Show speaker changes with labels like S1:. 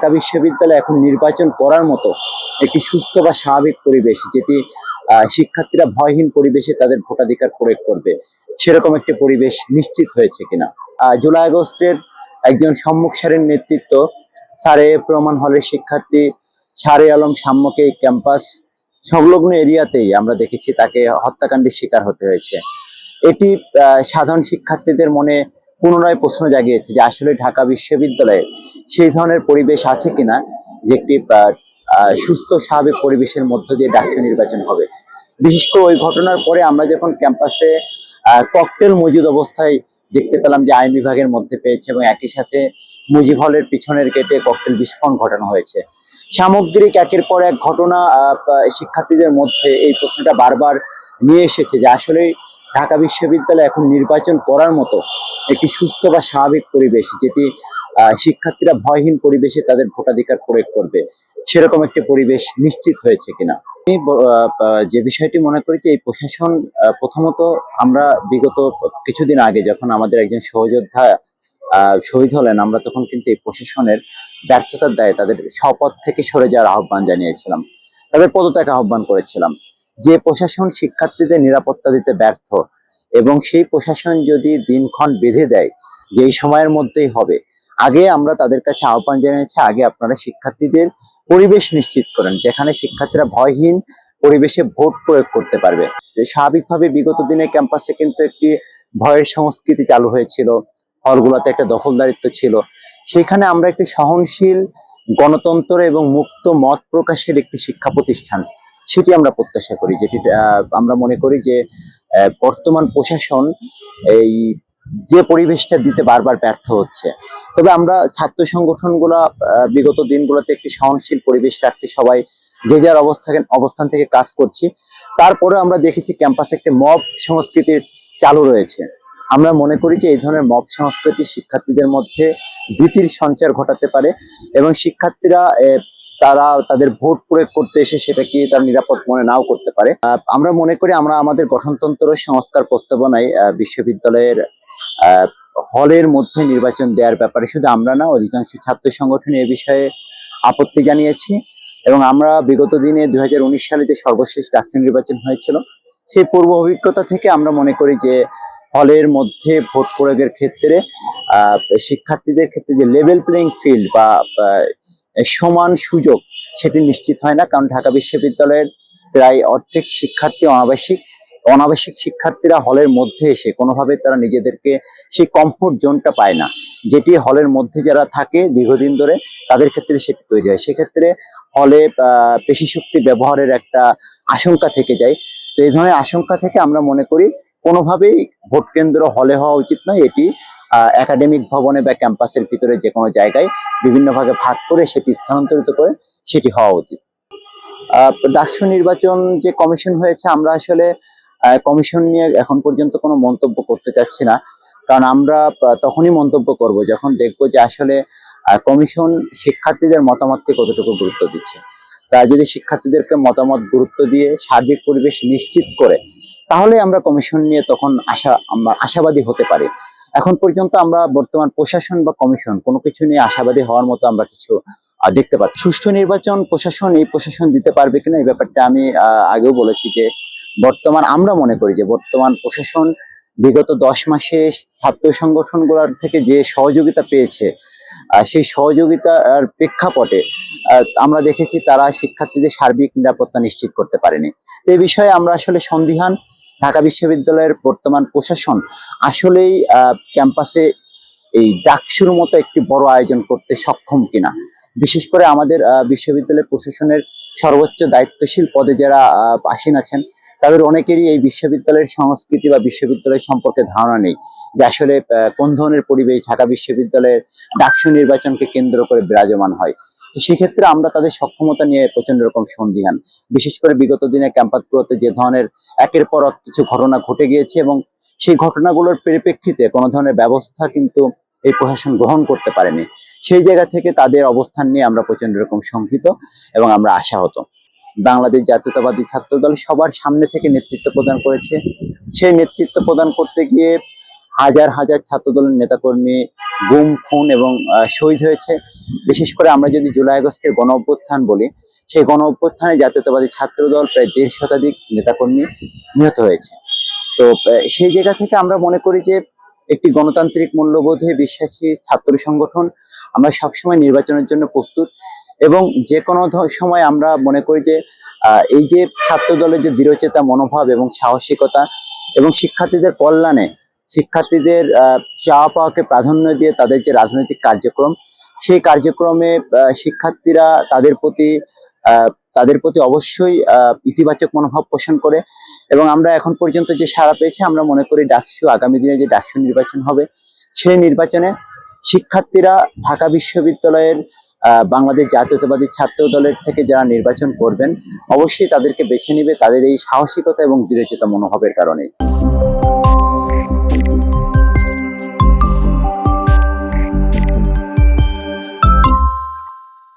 S1: ঢাকা বিশ্ববিদ্যালয় এখন নির্বাচন করার মতো একটি সুস্থ বা স্বাভাবিক পরিবেশ যেটি শিক্ষার্থীরা ভয়হীন পরিবেশে তাদের ভোটাধিকার প্রয়োগ করবে, সেরকম একটি পরিবেশ নিশ্চিত হয়েছে কিনা। জুলাই আগস্টের একজন সম্মুখ সারির নেতৃত্ব সারে প্রমাণ হলের শিক্ষার্থী সারে আলম সাম্যকে ক্যাম্পাস সংলগ্ন এরিয়াতেই আমরা দেখেছি তাকে হত্যাকাণ্ডের শিকার হতে হয়েছে। এটি সাধারণ শিক্ষার্থীদের মনে পুনরায় প্রশ্ন জাগিয়েছে যে আসলে ঢাকা বিশ্ববিদ্যালয়ে সেই ধরনের পরিবেশ আছে কিনা, যে একটি সুস্থ, স্বাভাবিক পরিবেশের মধ্য দিয়ে ডাকসু নির্বাচন হবে। বিশেষ করে ওই ঘটনার পরে আমরা যখন ক্যাম্পাসে ককটেল মজুদ অবস্থায় দেখতে পেলাম যে আইন বিভাগের মধ্যে পেয়েছে এবং একই সাথে মুজিব হলের পিছনের গেটে ককটেল বিস্ফোরণ ঘটানো হয়েছে। সামগ্রিক একের পর এক ঘটনা শিক্ষার্থীদের মধ্যে এই প্রশ্নটা বারবার নিয়ে এসেছে যে আসলে ঢাকা বিশ্ববিদ্যালয় এখন নির্বাচন করার মতো একটি সুস্থ বা স্বাভাবিক পরিবেশ যেটি শিক্ষার্থীরা ভয়হীন পরিবেশে তাদের ভোটাধিকার প্রয়োগ করবে, সেরকম একটি পরিবেশ নিশ্চিত হয়েছে কিনা? আমি যে বিষয়টি মনে করি যে এই প্রশাসন প্রথমত আমরা বিগত কিছুদিন আগে যখন আমাদের একজন সহযোদ্ধা শহীদ হলেন, আমরা তখন কিন্তু এই প্রশাসনের ব্যর্থতার দায়ে তাদের শপথ থেকে সরে যাওয়ার আহ্বান জানিয়েছিলাম। তাদের পদত্যাগ আহ্বান করেছিলাম। যে প্রশাসন শিক্ষার্থীদের নিরাপত্তা দিতে ব্যর্থ এবং সেই প্রশাসন যদি দিনক্ষণ বেঁধে দেয় যে এই সময়ের মধ্যেই হবে, আগে আমরা তাদের কাছে আহ্বান জানিয়েছি, আগে আপনারা শিক্ষার্থীদের পরিবেশ নিশ্চিত করেন, যেখানে শিক্ষার্থীরা ভয়হীন পরিবেশে ভোট প্রয়োগ করতে পারবে। স্বাভাবিকভাবে বিগত দিনে ক্যাম্পাসে কিন্তু একটি ভয়ের সংস্কৃতি চালু হয়েছিল, হলগুলোতে একটা দখলদারিত্ব ছিল। সেখানে আমরা একটি সহনশীল, গণতন্ত্র এবং মুক্ত মত প্রকাশের একটি শিক্ষা প্রতিষ্ঠান সেটি আমরা প্রত্যাশা করি, যেটি আমরা মনে করি যে বর্তমান প্রশাসন এই যে পরিবেশটা দিতে বারবার ব্যর্থ হচ্ছে। তবে আমরা ছাত্র সংগঠনগুলো বিগত দিনগুলোতে একটি সহনশীল পরিবেশ রাখতে সবাই যে যার অবস্থান অবস্থান থেকে কাজ করছি। তারপরে আমরা দেখেছি ক্যাম্পাসে একটি মব সংস্কৃতির চালু রয়েছে। আমরা মনে করি যে এই ধরনের মব সংস্কৃতি শিক্ষার্থীদের মধ্যে ভীতির সঞ্চার ঘটাতে পারে এবং শিক্ষার্থীরা তারা তাদের ভোট প্রয়োগ করতে এসে সেটাকে তার নিরাপদ মনে নাও করতে পারে। আমরা মনে করি আমরা আমাদের গঠনতন্ত্র সংস্কার প্রস্তাবনায় বিশ্ববিদ্যালয়ের হলের মধ্যে নির্বাচন দেওয়ার ব্যাপারে শুধু আমরা না, অধিকাংশ ছাত্র সংগঠন এ বিষয়ে আপত্তি জানিয়েছি এবং আমরা বিগত দিনে দুই হাজার উনিশ সালে যে সর্বশেষ ডাক্তার নির্বাচন হয়েছিল, সেই পূর্ব অভিজ্ঞতা থেকে আমরা মনে করি যে হলের মধ্যে ভোট প্রয়োগের ক্ষেত্রে শিক্ষার্থীদের ক্ষেত্রে যে লেভেল প্লেইং ফিল্ড বা সমান সুযোগ সেটি নিশ্চিত হয় না, কারণ ঢাকা বিশ্ববিদ্যালয়ের প্রায় অর্ধেক শিক্ষার্থী অনাবাসিক অনাবাসিক শিক্ষার্থীরা হলের মধ্যে এসে কোনোভাবে তারা নিজেদেরকে সেই কমফোর্ট জোনটা পায় না। যেটি হলের মধ্যে যারা থাকে দীর্ঘদিন ধরে, তাদের ক্ষেত্রে সেটি তৈরি হয়। সেক্ষেত্রে হলে পেশি শক্তি ব্যবহারের একটা আশঙ্কা থেকে যায়। তো এই ধরনের আশঙ্কা থেকে আমরা মনে করি কোনোভাবেই ভোট কেন্দ্র হলে হওয়া উচিত নয়। এটি একাডেমিক ভবনে বা ক্যাম্পাসের ভিতরে যে কোনো জায়গায় বিভিন্ন ভাগে ভাগ করে সেটি স্থানান্তরিত করে সেটি হওয়া উচিত। ডাকসু নির্বাচন যে কমিশন হয়েছে, আমরা আসলে কমিশন নিয়ে এখন পর্যন্ত কোনো মন্তব্য করতে চাচ্ছি না। কারণ আমরা তখনই মন্তব্য করব যখন দেখব যে আসলে কমিশন শিক্ষার্থীদের মতামতকে কতটুকু গুরুত্ব দিচ্ছে। তা যদি শিক্ষার্থীদেরকে মতামত গুরুত্ব দিয়ে সার্বিক পরিবেশ নিশ্চিত করে, তাহলে আমরা কমিশন নিয়ে তখন আশা আশাবাদী হতে পারি। এখন পর্যন্ত আমরা বর্তমান প্রশাসন বা কমিশন কোনো কিছু নিয়ে আশাবাদী হওয়ার মতো আমরা কিছু দেখতে পাচ্ছি। সুষ্ঠু নির্বাচন প্রশাসন এই প্রশাসন দিতে পারবে কিনা এই ব্যাপারটা আমি আগেও বলেছি যে বর্তমান আমরা মনে করি যে বর্তমান প্রশাসন বিগত দশ মাসে ছাত্র সংগঠনগুলোর থেকে যে সহযোগিতা পেয়েছে সেই সহযোগিতার প্রেক্ষাপটে আমরা দেখেছি তারা শিক্ষার্থীদের সার্বিক নিরাপত্তা নিশ্চিত করতে পারেনি। তো বিষয়ে আমরা আসলে সন্দিহান। ঢাকা বিশ্ববিদ্যালয়ের বর্তমান প্রশাসন আসলেই ক্যাম্পাসে এই ডাকসুর মতো একটি বড় আয়োজন করতে সক্ষম কিনা। বিশেষ করে আমাদের বিশ্ববিদ্যালয় প্রশাসনের সর্বোচ্চ দায়িত্বশীল পদে যারা আসীন আছেন, তাদের অনেকেরই এই বিশ্ববিদ্যালয়ের সংস্কৃতি বা বিশ্ববিদ্যালয় সম্পর্কে ধারণা নেই যে আসলে কোন ধরনের পরিবেশ ঢাকা বিশ্ববিদ্যালয়ের ডাকসু নির্বাচনকে কেন্দ্র করে বিরাজমান হয়। তো সেক্ষেত্রে আমরা তাদের সক্ষমতা নিয়ে প্রচণ্ড রকম সন্দিহান। বিশেষ করে বিগত দিনে ক্যাম্পাসগুলোতে যে ধরনের একের পর এক কিছু ঘটনা ঘটে গিয়েছে এবং সেই ঘটনাগুলোর পরিপ্রেক্ষিতে কোনো ধরনের ব্যবস্থা কিন্তু এই প্রশাসন গ্রহণ করতে পারেনি। সেই জায়গা থেকে তাদের অবস্থান নিয়ে আমরা প্রচণ্ড রকম শঙ্কিত এবং আমরা আশাহত। বাংলাদেশ জাতীয়তাবাদী ছাত্র দল সবার সামনে থেকে নেতৃত্ব প্রদান করেছে। সেই নেতৃত্ব প্রদান করতে গিয়ে হাজার হাজার ছাত্রদলের নেতাকর্মী গুম, খুন এবং শহীদ হয়েছে। বিশেষ করে আমরা যদি জুলাই আগস্টের গণ অভ্যুত্থান বলি, সেই গণ অভ্যুত্থানে জাতীয়তাবাদী ছাত্রদল প্রায় দেড় শতাধিক নেতাকর্মী নিহত হয়েছে। তো সেই জায়গা থেকে আমরা মনে করি যে একটি গণতান্ত্রিক মূল্যবোধে বিশ্বাসী ছাত্র সংগঠন আমরা সবসময় নির্বাচনের জন্য প্রস্তুত এবং যে কোনো সময় আমরা মনে করি যে এই যে ছাত্র দলের যে দৃঢ়চেতা, মনোভাব এবং সাহসিকতা এবং শিক্ষার্থীদের কল্যাণে শিক্ষার্থীদের চাওয়া পাওয়াকে প্রাধান্য দিয়ে তাদের যে রাজনৈতিক কার্যক্রম, সেই কার্যক্রমে শিক্ষার্থীরা তাদের প্রতি তাদের প্রতি অবশ্যই ইতিবাচক মনোভাব পোষণ করে এবং আমরা এখন পর্যন্ত যে সাড়া পেয়েছি, আমরা মনে করি ডাকসু আগামী দিনে যে ডাকসু নির্বাচন হবে, সেই নির্বাচনে শিক্ষার্থীরা ঢাকা বিশ্ববিদ্যালয়ের বাংলাদেশ জাতীয়তাবাদী ছাত্র দলের থেকে যারা নির্বাচন করবেন, অবশ্যই তাদেরকে বেছে নিবে তাদের এই সাহসিকতা এবং দৃঢ়চেতা মনোভাবের কারণে